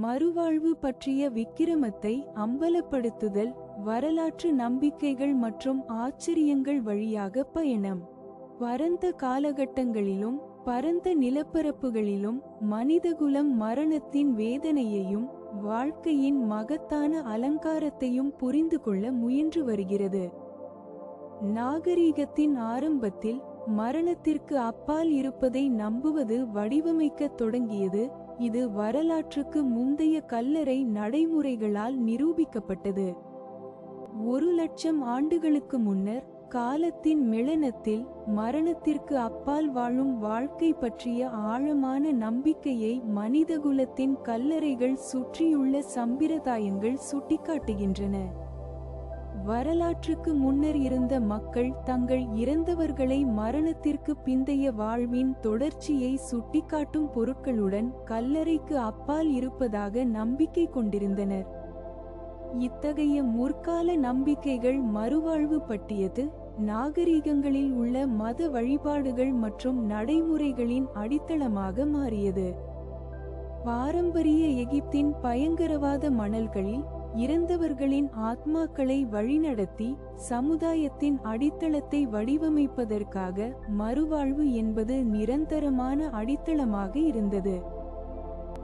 மறுவாழ்வு பற்றிய விக்கிரமத்தை அம்பலப்படுத்துதல் வரலாற்று நம்பிக்கைகள் மற்றும் ஆச்சரியங்கள் வழியாக பயணம். பரந்த காலகட்டங்களிலும் பரந்த நிலப்பரப்புகளிலும் மனிதகுலம் மரணத்தின் வேதனையையும் வாழ்க்கையின் மகத்தான அலங்காரத்தையும் புரிந்து கொள்ள முயன்று வருகிறது. நாகரீகத்தின் ஆரம்பத்தில் மரணத்திற்கு அப்பால் இருப்பதை நம்புவது வடிவமைக்கத் தொடங்கியது இது வரலாற்றுக்கு முந்தைய கல்லறை நடைமுறைகளால் நிரூபிக்கப்பட்டது. ஒரு லட்சம் ஆண்டுகளுக்கு முன்னர் காலத்தின் மிளனத்தில் மரணத்திற்கு அப்பால் வாழும் வாழ்க்கை பற்றிய ஆழமான நம்பிக்கையை மனிதகுலத்தின் கல்லறைகள் சுற்றியுள்ள சம்பிரதாயங்கள் சுட்டிக்காட்டுகின்றன. வரலாற்றுக்கு முன்னர் இருந்த மக்கள் தங்கள் இறந்தவர்களை மரணத்திற்கு பிந்தைய வாழ்வின் தொடர்ச்சியை சுட்டிக்காட்டும் பொருட்களுடன் கல்லறைக்கு அப்பால் இருப்பதாக நம்பிக்கை கொண்டிருந்தனர். இத்தகைய முற்கால நம்பிக்கைகள் மறுவாழ்வு பற்றியது நாகரிகங்களில் உள்ள மத வழிபாடுகள் மற்றும் நடைமுறைகளின் அடித்தளமாக மாறியது. பாரம்பரிய எகிப்தின் பயங்கரவாத மணல்களில் இறந்தவர்களின் ஆத்மாக்களை வழிநடத்தி சமுதாயத்தின் அடித்தளத்தை வடிவமைப்பதற்காக மறுவாழ்வு என்பது நிரந்தரமான அடித்தளமாக இருந்தது.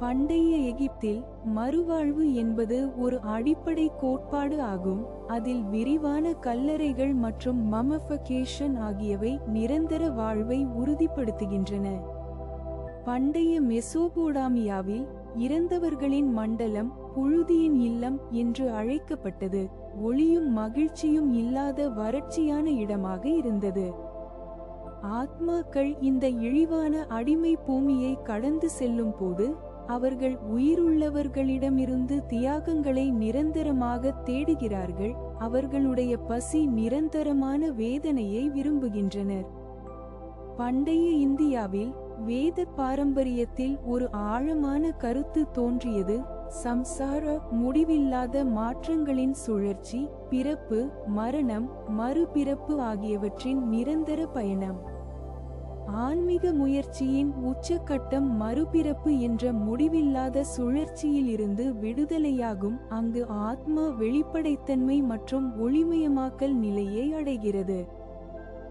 பண்டைய எகிப்தில் மறுவாழ்வு என்பது ஒரு அடிப்படை கோட்பாடு ஆகும். அதில் விரிவான கல்லறைகள் மற்றும் மமஃபகேஷன் ஆகியவை நிரந்தர வாழ்வை உறுதிப்படுத்துகின்றன. பண்டைய மெசோபோடாமியாவில் இறந்தவர்களின் மண்டலம் புழுதியின் இல்லம் என்று அழைக்கப்பட்டது. ஒளியும் மகிழ்ச்சியும் இல்லாத வறட்சியான இடமாக இருந்தது. ஆத்மாக்கள் இந்த இழிவான அடிமை பூமியை கடந்து செல்லும் போது அவர்கள் உயிருள்ளவர்களிடமிருந்து தியாகங்களை நிரந்தரமாக தேடுகிறார்கள். அவர்களுடைய பசி நிரந்தரமான வேதனையை விரும்புகின்றனர். பண்டைய இந்தியாவில் வேத பாரம்பரியத்தில் ஒரு ஆழமான கருத்து தோன்றியது. சம்சார முடிவில்லாத மாற்றங்களின் சுழற்சி பிறப்பு மரணம் மறுபிறப்பு ஆகியவற்றின் நிரந்தர பயணம். ஆன்மீக முயற்சியின் உச்சக்கட்டம் மறுபிறப்பு என்ற முடிவில்லாத சுழற்சியிலிருந்து விடுதலையாகும். அங்கு ஆத்மா வெளிப்படைத்தன்மை மற்றும் ஒளிமயமாக்கல் நிலையை அடைகிறது.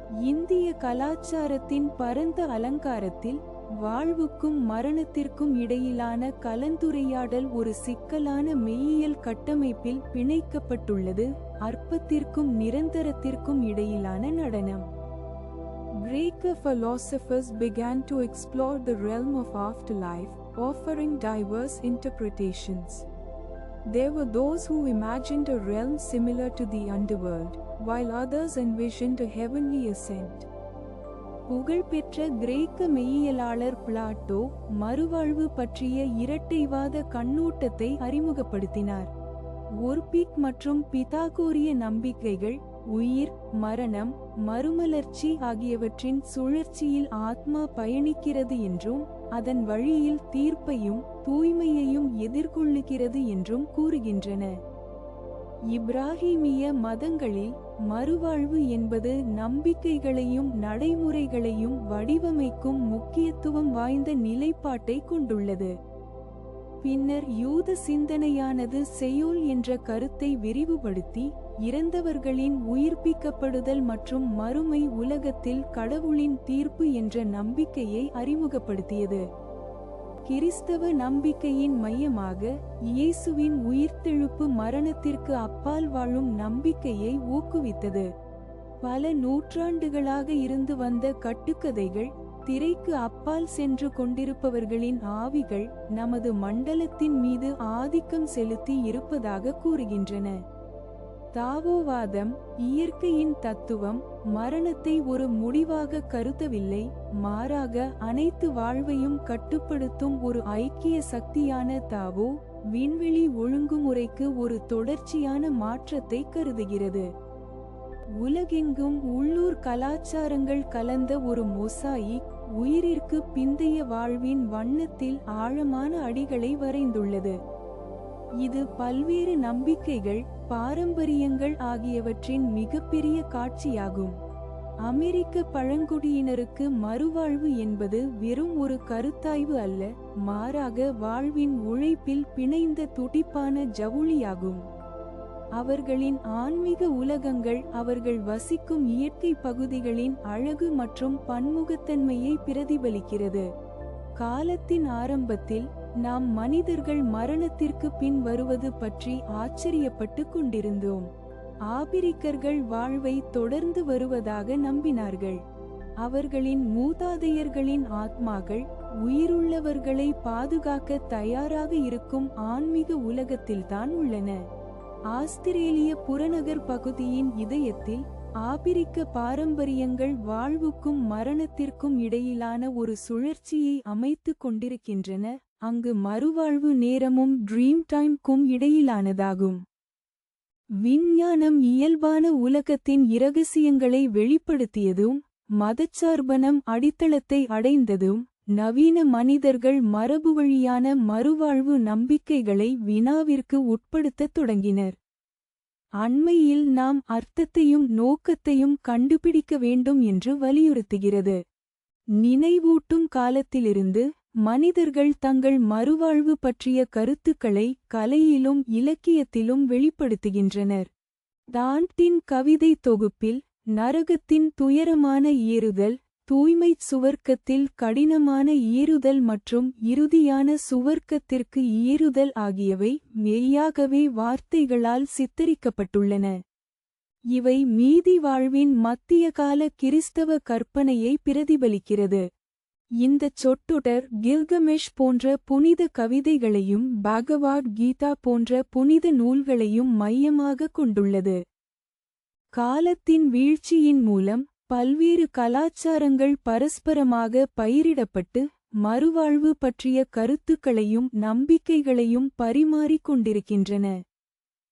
இந்திய கலாச்சாரத்தின் பரந்த அலங்காரத்தில் வாழ்வுக்கும் மரணத்திற்கும் இடையிலான கலந்துரையாடல் ஒரு சிக்கலான மெய்யியல் கட்டமைப்பில் பிணைக்கப்பட்டுள்ளது அற்பத்திற்கும் நிரந்தரத்திற்கும் இடையிலான நடனம் Greek philosophers began to explore the realm of afterlife, offering diverse interpretations. There were those who imagined a realm similar to the underworld, while others envisioned a heavenly ascent. புகழ்பெற்ற கிரேக்க மெய்யியலாளர் பிளாட்டோ மறுவாழ்வு பற்றிய இரட்டைவாத கண்ணோட்டத்தை அறிமுகப்படுத்தினார் ஒர்பிக் மற்றும் பிதாகோரிய நம்பிக்கைகள் உயிர் மரணம் மறுமலர்ச்சி ஆகியவற்றின் சுழற்சியில் ஆத்மா பயணிக்கிறது என்றும் அதன் வழியில் தீர்ப்பையும் தூய்மையையும் எதிர்கொள்ளுகிறது என்றும் கூறுகின்றன. இப்ராஹிமிய மதங்களில் மறுவாழ்வு என்பது நம்பிக்கைகளையும் நடைமுறைகளையும் வடிவமைக்கும் முக்கியத்துவம் வாய்ந்த நிலைப்பாட்டை கொண்டுள்ளது. பின்னர் யூத சிந்தனையானது செயோல் என்ற கருத்தை விரிவுபடுத்தி இறந்தவர்களின் உயிர்ப்பிக்கப்படுதல் மற்றும் மறுமை உலகத்தில் கடவுளின் தீர்ப்பு என்ற நம்பிக்கையை அறிமுகப்படுத்தியது. கிறிஸ்தவ நம்பிக்கையின் மையமாக இயேசுவின் உயிர்த்தெழுப்பு மரணத்திற்கு அப்பால் வாழும் நம்பிக்கையை ஊக்குவித்தது. பல நூற்றாண்டுகளாக இருந்து வந்த கட்டுக்கதைகள் திரைக்கு அப்பால் சென்று கொண்டிருப்பவர்களின் ஆவிகள் நமது மண்டலத்தின் மீது ஆதிக்கம் செலுத்தி இருப்பதாக கூறுகின்றன. தாவோவாதம் இயற்கையின் தத்துவம் மரணத்தை ஒரு முடிவாக கருதவில்லை மாறாக அனைத்து வாழ்வையும் கட்டுப்படுத்தும் ஒரு ஐக்கிய சக்தியான தாவோ விண்வெளி ஒழுங்குமுறைக்கு ஒரு தொடர்ச்சியான மாற்றத்தை கருதுகிறது. உலகெங்கும் உள்ளூர் கலாச்சாரங்கள் கலந்த ஒரு மொசாயிக் உயிரிற்கு பிந்தைய வாழ்வின் வண்ணத்தில் ஆழமான அடிகளை வரைந்துள்ளது. இது பல்வேறு நம்பிக்கைகள் பாரம்பரியங்கள் ஆகியவற்றின் மிகப்பெரிய காட்சியாகும். அமெரிக்க பழங்குடியினருக்கு மறுவாழ்வு என்பது வெறும் ஒரு கருத்தாய்வு அல்ல மாறாக வாழ்வின் உழைப்பில் பிணைந்த துடிப்பான ஜவுளியாகும். அவர்களின் ஆன்மீக உலகங்கள் அவர்கள் வசிக்கும் இயற்கை பகுதிகளின் அழகு மற்றும் பன்முகத்தன்மையை பிரதிபலிக்கிறது. காலத்தின் ஆரம்பத்தில் நாம் மனிதர்கள் மரணத்திற்கு பின் வருவது பற்றி ஆச்சரியப்பட்டு கொண்டிருந்தோம். ஆபிரிக்கர்கள் வாழ்வை தொடர்ந்து வருவதாக நம்பினார்கள். அவர்களின் மூதாதையர்களின் ஆத்மாக்கள் உயிருள்ளவர்களை பாதுகாக்க தயாராக இருக்கும் ஆன்மீக உலகத்தில்தான் உள்ளன. ஆஸ்திரேலிய புறநகர் பகுதியின் இதயத்தில் ஆபிரிக்க பாரம்பரியங்கள் வாழ்வுக்கும் மரணத்திற்கும் இடையிலான ஒரு சுழற்சியை அமைத்துக் கொண்டிருக்கின்றன. அங்கு மறுவாழ்வு நேரமும் ட்ரீம் டைம்க்கும் இடையிலானதாகும். விஞ்ஞானம் இயல்பான உலகத்தின் இரகசியங்களை வெளிப்படுத்தியதும் மதச்சார்பனம் அடித்தளத்தை அடைந்ததும் நவீன மனிதர்கள் மரபுவழியான மறுவாழ்வு நம்பிக்கைகளை வினாவிற்கு உட்படுத்தத் தொடங்கினர். அண்மையில் நாம் அர்த்தத்தையும் நோக்கத்தையும் கண்டுபிடிக்க வேண்டும் என்று வலியுறுத்துகிறது. நினைவூட்டும் காலத்திலிருந்து மனிதர்கள் தங்கள் மறுவாழ்வு பற்றிய கருத்துக்களை கலையிலும் இலக்கியத்திலும் வெளிப்படுத்துகின்றனர். டான்டின் கவிதை தொகுப்பில் நரகத்தின் துயரமான ஏறுதல் தூய்மைச் சுவர்க்கத்தில் கடினமான ஏறுதல் மற்றும் இறுதியான சுவர்க்கத்திற்கு ஏறுதல் ஆகியவை மெய்யாகவே வார்த்தைகளால் சித்தரிக்கப்பட்டுள்ளன. இவை மீதி வாழ்வின் மத்திய கால கிறிஸ்தவ கற்பனையை பிரதிபலிக்கிறது. இந்தச் சொட்டுடர் கில்கமெஷ் போன்ற புனித கவிதைகளையும் பகவாட் கீதா போன்ற புனித நூல்களையும் மையமாக கொண்டுள்ளது. காலத்தின் வீழ்ச்சியின் மூலம் பல்வேறு கலாச்சாரங்கள் பரஸ்பரமாக பயிரிடப்பட்டு மறுவாழ்வு பற்றிய கருத்துக்களையும் நம்பிக்கைகளையும் பரிமாறிக்கொண்டிருக்கின்றன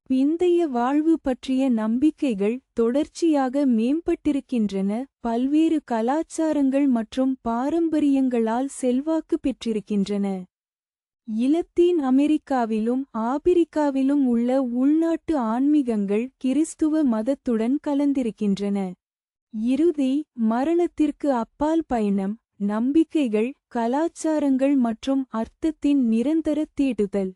பிந்தைய வாழ்வு பற்றிய நம்பிக்கைகள் தொடர்ச்சியாக மேம்பட்டிருக்கின்றன. பல்வேறு கலாச்சாரங்கள் மற்றும் பாரம்பரியங்களால் செல்வாக்கு பெற்றிருக்கின்றன. இலத்தீன் அமெரிக்காவிலும் ஆபிரிக்காவிலும் உள்ள உள்நாட்டு ஆன்மீகங்கள் கிறிஸ்துவ மதத்துடன் கலந்திருக்கின்றன. இறுதி மரணத்திற்கு அப்பால் பயணம் நம்பிக்கைகள் கலாச்சாரங்கள் மற்றும் அர்த்தத்தின் நிரந்தர தேடுதல்